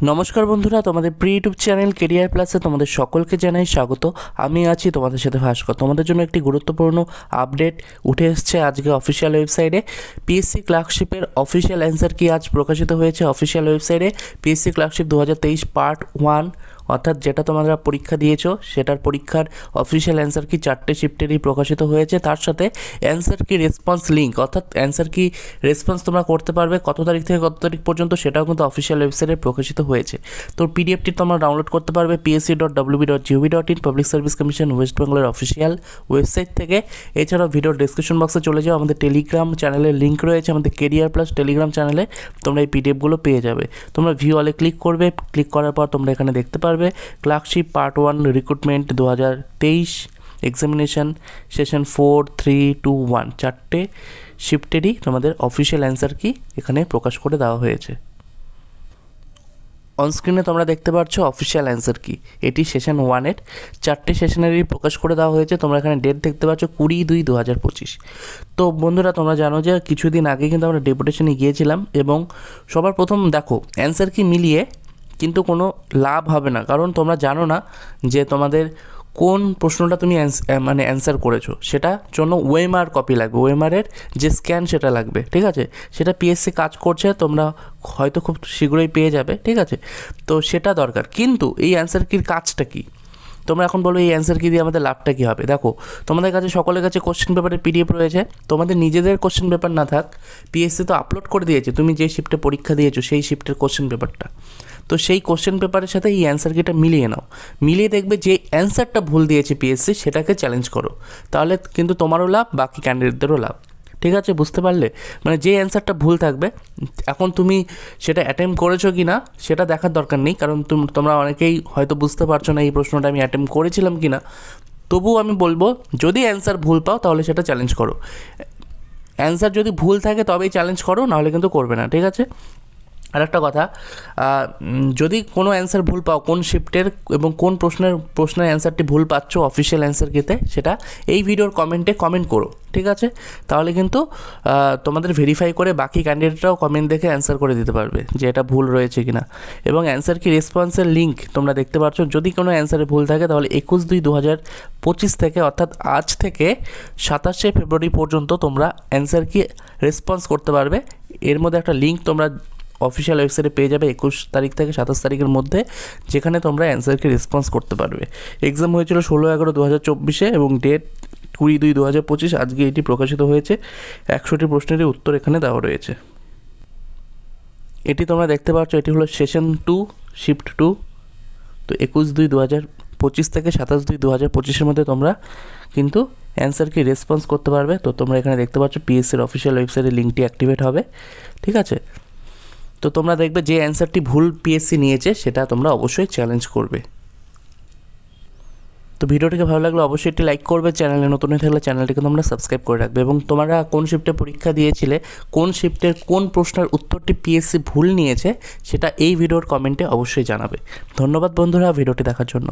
নমস্কার বন্ধুরা, তোমাদের প্রি ইউটিউব চ্যানেল কেরিয়ার প্লাসে তোমাদের সকলকে জানাই স্বাগত। আমি আছি তোমাদের সাথে ভাস্কর। তোমাদের জন্য একটি গুরুত্বপূর্ণ আপডেট উঠে এসছে আজকে অফিসিয়াল ওয়েবসাইটে পিএসসি ক্লার্কশিপের অফিসিয়াল অ্যান্সার কি আজ প্রকাশিত হয়েছে অফিসিয়াল ওয়েবসাইটে পিএসসি ক্লার্কশিপ দু হাজার তেইশ পার্ট ওয়ান অর্থাৎ যেটা তোমরা পরীক্ষা দিয়েছ, সেটার পরীক্ষার অফিসিয়াল অ্যান্সার কি চারটে শিফটেরই প্রকাশিত হয়েছে, তার সাথে অ্যান্সার কি রেসপন্স লিঙ্ক অর্থাৎ অ্যান্সার কি রেসপন্স তোমরা করতে পারবে, কত তারিখ থেকে কত তারিখ পর্যন্ত সেটাও কিন্তু অফিসিয়াল ওয়েবসাইটে প্রকাশিত হয়েছে। তো পিডিএফটি তোমরা ডাউনলোড করতে পারবে PSC dot WB dot GOV dot in public service commission west বেঙ্গলের অফিসিয়াল ওয়েবসাইট থেকে। এছাড়াও ভিডিওর ডিসক্রিপশন বক্সে চলে যাও, আমাদের টেলিগ্রাম চ্যানেলের লিঙ্ক রয়েছে, আমাদের কেরিয়ার প্লাস টেলিগ্রাম চ্যানেলে তোমরা এই পিডিএফগুলো পেয়ে যাবে। তোমরা ভিউ অলে ক্লিক করবে ক্লিক করার পর তোমরা এখানে দেখতে পারবে ক্লার্কশিপ পার্ট ওয়ান রিক্রুটমেন্ট দু হাজার তেইশ examination session four three two one চারটে শিফটেরই তোমাদের অফিসিয়াল অ্যান্সার কি এখানে প্রকাশ করে দেওয়া হয়েছে। অনস্ক্রিনে তোমরা দেখতে পাচ্ছ অফিসিয়াল অ্যান্সার কি। এটি সেশন ওয়ানের চারটে সেশনেরই প্রকাশ করে দেওয়া হয়েছে। তোমরা এখানে ডেট দেখতে পাচ্ছ কুড়ি দুই দু হাজার পঁচিশ। তো বন্ধুরা, তোমরা জানো যে কিছুদিন আগে কিন্তু আমরা ডেপুটেশনে গিয়েছিলাম এবং সবার প্রথম দেখো অ্যান্সার কি মিলিয়ে কিন্তু কোনো লাভ হবে না। কারণ তোমরা জানো না যে তোমাদের কোন প্রশ্নটা তুমি মানে অ্যান্সার করেছ, সেটা জন্য ওয়েমার কপি লাগবে। ওয়েমারের যে স্ক্যান সেটা লাগবে, ঠিক আছে? সেটা পিএসসি কাজ করছে, তোমরা হয়তো খুব শীঘ্রই পেয়ে যাবে, ঠিক আছে? তো সেটা দরকার। কিন্তু এই অ্যান্সার কির কাজটা কী? তোমরা এখন বলো এই অ্যান্সার কি দিয়ে আমাদের লাভটা কী হবে? দেখো, তোমাদের কাছে, সকলের কাছে কোশ্চেন পেপারের পিডিএফ রয়েছে। তোমাদের নিজেদের কোশ্চেন পেপার না থাক পিএসসি তো আপলোড করে দিয়েছে। তুমি যে শিফটে পরীক্ষা দিয়েছ, সেই শিফটের কোশ্চেন পেপারটা তো সেই কোশ্চেন পেপারের সাথে এই অ্যান্সার কিটা মিলিয়ে নাও। মিলিয়ে দেখবে যে অ্যান্সারটা ভুল দিয়েছে পিএসসি সেটাকে চ্যালেঞ্জ করো। তাহলে কিন্তু তোমারও লাভ, বাকি ক্যান্ডিডেটদেরও লাভ। ঠিক আছে, বুঝতে পারলে? মানে যে অ্যান্সারটা ভুল থাকবে, এখন তুমি সেটা অ্যাটেম্প করেছ কি না সেটা দেখার দরকার নেই, কারণ তুমি, তোমরা অনেকেই হয়তো বুঝতে পারছ না এই প্রশ্নটা আমি অ্যাটেম্প করেছিলাম কি না তবুও আমি বলব, যদি অ্যান্সার ভুল পাও, তাহলে সেটা চ্যালেঞ্জ করো। অ্যান্সার যদি ভুল থাকে, তবেই চ্যালেঞ্জ করো, নাহলে কিন্তু করবে না, ঠিক আছে? আর একটা কথা যদি কোনো অ্যান্সার ভুল পাও, কোন শিফটের এবং কোন প্রশ্নের প্রশ্নের অ্যান্সারটি ভুল পাচ্ছ অফিসিয়াল অ্যান্সার কিতে সেটা এই ভিডিওর কমেন্টে কমেন্ট করো, ঠিক আছে? তাহলে কিন্তু তোমাদের ভেরিফাই করে বাকি ক্যান্ডিডেটরাও কমেন্ট দেখে অ্যান্সার করে দিতে পারবে যে এটা ভুল রয়েছে কি না এবং অ্যান্সার কি রেসপন্সের লিঙ্ক তোমরা দেখতে পাচ্ছ যদি কোনো অ্যান্সারে ভুল থাকে, তাহলে একুশ দুই দু হাজার পঁচিশ থেকে, অর্থাৎ আজ থেকে সাতাশে ফেব্রুয়ারি পর্যন্ত তোমরা অ্যান্সার কি রেসপন্স করতে পারবে। এর মধ্যে একটা লিঙ্ক তোমরা অফিসিয়াল ওয়েবসাইটে পেয়ে যাবে একুশ তারিখ থেকে সাতাশ তারিখের মধ্যে, যেখানে তোমরা অ্যান্সারকে রেসপন্স করতে পারবে। এক্সাম হয়েছিল ষোলো এগারো দু হাজার চব্বিশে এবং ডেট কুড়ি দুই দু হাজার পঁচিশ, আজকে এটি প্রকাশিত হয়েছে। একশোটি প্রশ্নেরই উত্তর এখানে দেওয়া রয়েছে। এটি তোমরা দেখতে পাচ্ছ, এটি হলো সেশন টু শিফট টু তো একুশ দুই দু হাজার পঁচিশ থেকে সাতাশ দুই দু হাজার পঁচিশের মধ্যে তোমরা কিন্তু অ্যান্সারকে রেসপন্স করতে পারবে। তো তোমরা এখানে দেখতে পাচ্ছ পিএসসির অফিসিয়াল ওয়েবসাইটে লিঙ্কটি অ্যাক্টিভেট হবে। ঠিক আছে? তো তোমরা দেখবে যে অ্যান্সারটি ভুল পিএসসি নিয়েছে, সেটা তোমরা অবশ্যই চ্যালেঞ্জ করবে। তো ভিডিওটিকে ভালো লাগলে অবশ্যই একটি লাইক করবে চ্যানেলে নতুন হয়ে থাকলে চ্যানেলটিকে তোমরা সাবস্ক্রাইব করে রাখবে এবং তোমরা কোন শিফটে পরীক্ষা দিয়েছিলে, কোন শিফটের কোন প্রশ্নের উত্তরটি পিএসসি ভুল নিয়েছে, সেটা এই ভিডিওর কমেন্টে অবশ্যই জানাবে। ধন্যবাদ বন্ধুরা ভিডিওটি দেখার জন্য।